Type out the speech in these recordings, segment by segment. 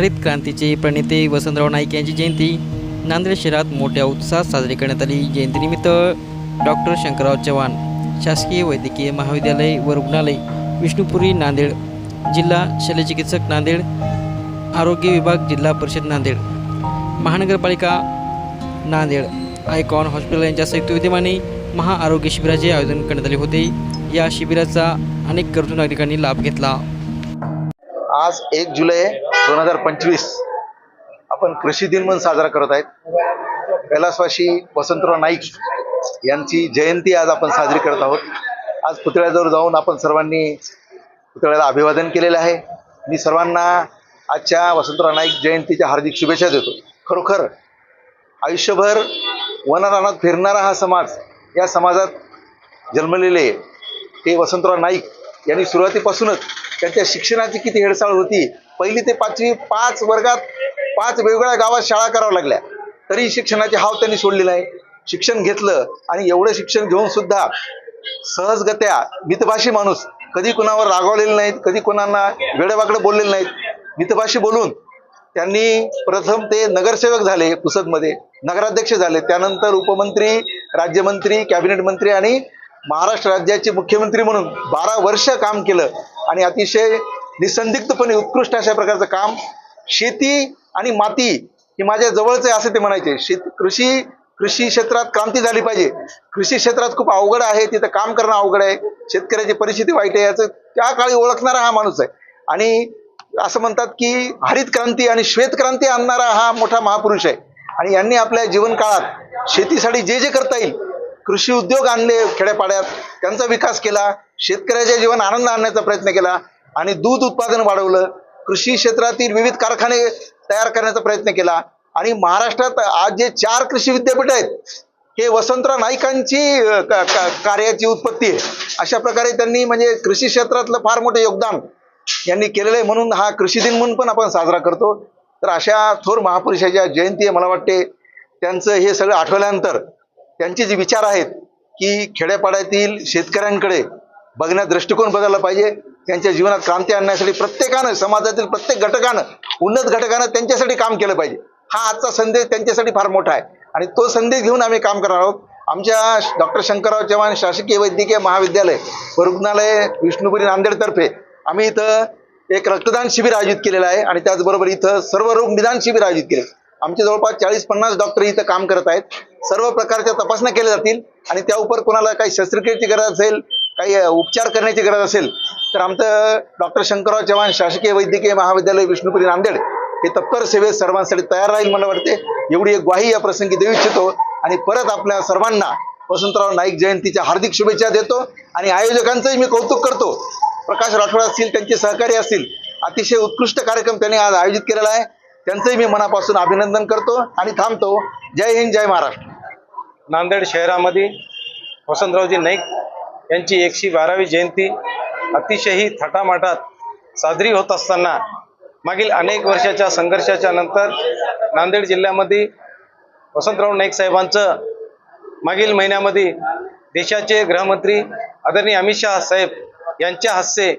हरित क्रांतीचे प्रणेते वसंतराव नाईक यांची जयंती. नांदेड शहरात मोठ्या उत्साहात साजरी करण्यात आली. जयंतीनिमित्त डॉक्टर शंकरराव चव्हाण शासकीय वैद्यकीय महाविद्यालय व रुग्णालय विष्णुपुरी नांदेड जिल्हा शल्यचिकित्सक नांदेड आरोग्य विभाग जिल्हा परिषद नांदेड महानगरपालिका नांदेड आयकॉन हॉस्पिटल यांच्या संयुक्त विद्यमाने महाआरोग्य शिबिराचे आयोजन करण्यात आले होते. या शिबिराचा अनेक गरजू नागरिकांनी लाभ घेतला. आज एक जुलै दोन हजार पंचवीस आपण कृषी दिन म्हणून साजरा करत आहेत. कैलासवासी वसंतराव नाईक यांची जयंती आज आपण साजरी करत आहोत. आज पुतळ्याजवळ जाऊन आपण सर्वांनी पुतळ्याला अभिवादन केलेलं आहे. मी सर्वांना आजच्या वसंतराव नाईक जयंतीच्या हार्दिक शुभेच्छा देतो. खरोखर आयुष्यभर वनरानात फिरणारा हा समाज या समाजात जन्मलेले ते वसंतराव नाईक यांनी सुरुवातीपासूनच त्यांच्या शिक्षणाची किती हेडसाळ होती? पहिली ते पाचवी पाच वर्गात पाच वेगवेगळ्या गावात शाळा कराव्या लागल्या. तरी शिक्षणाची हाव त्यांनी सोडलेला आहे शिक्षण घेतलं आणि एवढं शिक्षण घेऊन सुद्धा सहजगत्या मितभाषी माणूस कधी कुणावर रागवलेले नाहीत कधी कुणाला वेडेवाकडे बोललेले नाहीत. मितभाषी बोलून त्यांनी प्रथम ते नगरसेवक झाले पुसदमध्ये. नगराध्यक्ष झाले. त्यानंतर उपमंत्री राज्यमंत्री कॅबिनेट मंत्री आणि महाराष्ट्र राज्याचे मुख्यमंत्री म्हणून बारा वर्ष काम केलं आणि अतिशय निसंदिग्धपणे उत्कृष्ट अशा प्रकारचं काम शेती आणि माती ही माझ्या जवळचे आहे असं ते म्हणायचे. शेत कृषी कृषी क्षेत्रात क्रांती झाली पाहिजे. कृषी क्षेत्रात खूप अवघड आहे तिथं काम करणं अवघड आहे शेतकऱ्याची परिस्थिती वाईट आहे याचं त्या काळी ओळखणारा हा माणूस आहे. आणि असं म्हणतात की हरित क्रांती आणि श्वेत क्रांती आणणारा हा मोठा महापुरुष आहे. आणि यांनी आपल्या जीवन काळात शेतीसाठी जे जे करता येईल कृषी उद्योग आणले खेड्यापाड्यात. त्यांचा विकास केला. शेतकऱ्याच्या जीवन आनंद आणण्याचा प्रयत्न केला. आणि दूध उत्पादन वाढवलं. कृषी क्षेत्रातील विविध कारखाने तयार करण्याचा प्रयत्न केला. आणि महाराष्ट्रात आज जे चार कृषी विद्यापीठ आहेत हे वसंतराव नाईकांची का- का- कार्याची उत्पत्ती आहे. अशा प्रकारे त्यांनी म्हणजे कृषी क्षेत्रातलं फार मोठं योगदान यांनी केलेलं आहे. म्हणून हा कृषी दिन म्हणून पण आपण साजरा करतो. तर अशा थोर महापुरुषाच्या जयंती आहे मला वाटते. त्यांचं हे सगळं आठवल्यानंतर त्यांचे जे विचार आहेत की खेड्यापाड्यातील शेतकऱ्यांकडे बघण्यात दृष्टिकोन बदलला पाहिजे त्यांच्या जीवनात क्रांती आणण्यासाठी प्रत्येकानं समाजातील प्रत्येक घटकानं उन्नत घटकानं त्यांच्यासाठी काम केलं पाहिजे. हा आजचा संदेश त्यांच्यासाठी फार मोठा आहे. आणि तो संदेश घेऊन आम्ही काम करणार आहोत. आमच्या डॉक्टर शंकरराव चव्हाण शासकीय वैद्यकीय महाविद्यालय व रुग्णालय विष्णुपुरी नांदेडतर्फे आम्ही इथं एक रक्तदान शिबिर आयोजित केलेलं आहे आणि त्याचबरोबर इथं सर्व रोग निदान शिबिर आयोजित केले आमचे जवळपास चाळीस पन्नास डॉक्टर इथं काम करत आहेत. सर्व प्रकारच्या तपासण्या केल्या जातील आणि त्या उपर कोणाला काही शस्त्रक्रियेची गरज असेल काही उपचार करण्याची गरज असेल तर आमचं डॉक्टर शंकरराव चव्हाण शासकीय वैद्यकीय महाविद्यालय विष्णुपुरी नांदेड हे तत्पर सेवेत सर्वांसाठी तयार राहील मला वाटते. एवढी एक ग्वाही या प्रसंगी देऊ इच्छितो आणि परत आपल्या सर्वांना वसंतराव नाईक जयंतीच्या हार्दिक शुभेच्छा देतो आणि आयोजकांचंही मी कौतुक करतो. प्रकाश राठोड असतील त्यांचे सहकारी असतील अतिशय उत्कृष्ट कार्यक्रम त्यांनी आज आयोजित केलेला आहे. त्यांचंही मी मनापासून अभिनंदन करतो आणि थांबतो. जय हिंद जय महाराष्ट्र. नांदेड शहरामध्ये वसंतरावजी नाईक यांची एकशे बारावी जयंती अतिशयही थाटामाटात साजरी होत असताना मागील अनेक वर्षाच्या संघर्षाच्या नंतर नांदेड जिल्ह्यामध्ये वसंतराव नाईक साहेबांचं मागील महिन्यामध्ये देशाचे गृहमंत्री आदरणीय अमित शाह साहेब यांच्या हस्ते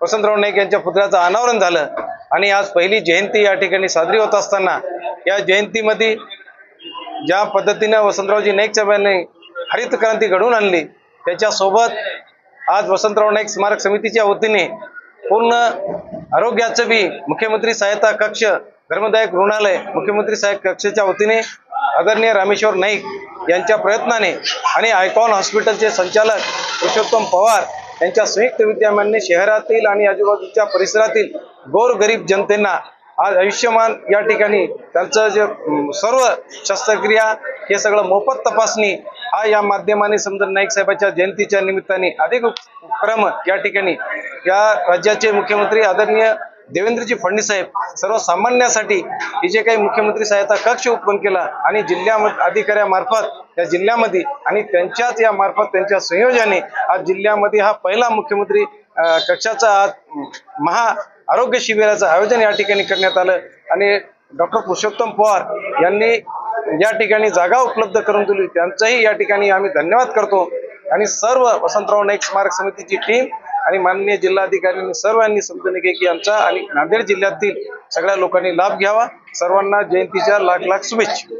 वसंतराव नाईक यांच्या पुतळ्याचं अनावरण झालं. आणि आज पहिली जयंती या ठिकाणी साजरी होत असताना या जयंतीमध्ये ज्या पद्धतीनं वसंतरावजी नाईक साहेबांनी हरित क्रांती घडवून आणली त्याच्यासोबत आज वसंतराव नाईक स्मारक समितीच्या वतीने पूर्ण आरोग्याचं बी मुख्यमंत्री सहायता कक्ष धर्मदायक रुग्णालय मुख्यमंत्री सहाय्यक कक्षाच्या वतीने आदरणीय रामेश्वर नाईक यांच्या प्रयत्नाने आणि आयकॉन हॉस्पिटलचे संचालक पुरुषोत्तम पवार यांच्या संयुक्त विद्यमाने शहरातील आणि आजूबाजूच्या परिसरातील गोरगरीब जनतेना आज आयुष्यमान या ठिकाणी त्यांचं जे सर्व शस्त्रक्रिया हे सगळं मोफत तपासणी हा या माध्यमाने समजा नाईक साहेबाच्या जयंतीच्या निमित्ताने अधिक उपक्रम या ठिकाणी या राज्याचे मुख्यमंत्री आदरणीय देवेंद्रजी फडणवीस साहेब सर्वसामान्यासाठी हे जे काही मुख्यमंत्री सहायता कक्ष उत्पन्न केला आणि जिल्ह्यामध्ये अधिकाऱ्यामार्फत या जिल्ह्यामध्ये आणि त्यांच्याच या मार्फत त्यांच्या संयोजाने आज जिल्ह्यामध्ये हा पहिला मुख्यमंत्री कक्षाचा आज महा आरोग्य शिबिराचं आयोजन या ठिकाणी करण्यात आलं आणि डॉक्टर पुरुषोत्तम पवार यांनी या ठिकाणी जागा उपलब्ध करून दिली. त्यांचाही या ठिकाणी आम्ही धन्यवाद करतो. आणि सर्व वसंतराव नाईक स्मारक समितीची टीम आणि माननीय जिल्हाधिकाऱ्यांनी सर्वांनी समजून घे की आमचा आणि नांदेड जिल्ह्यातील सगळ्या लोकांनी लाभ घ्यावा. सर्वांना जयंतीच्या लाख लाख शुभेच्छा.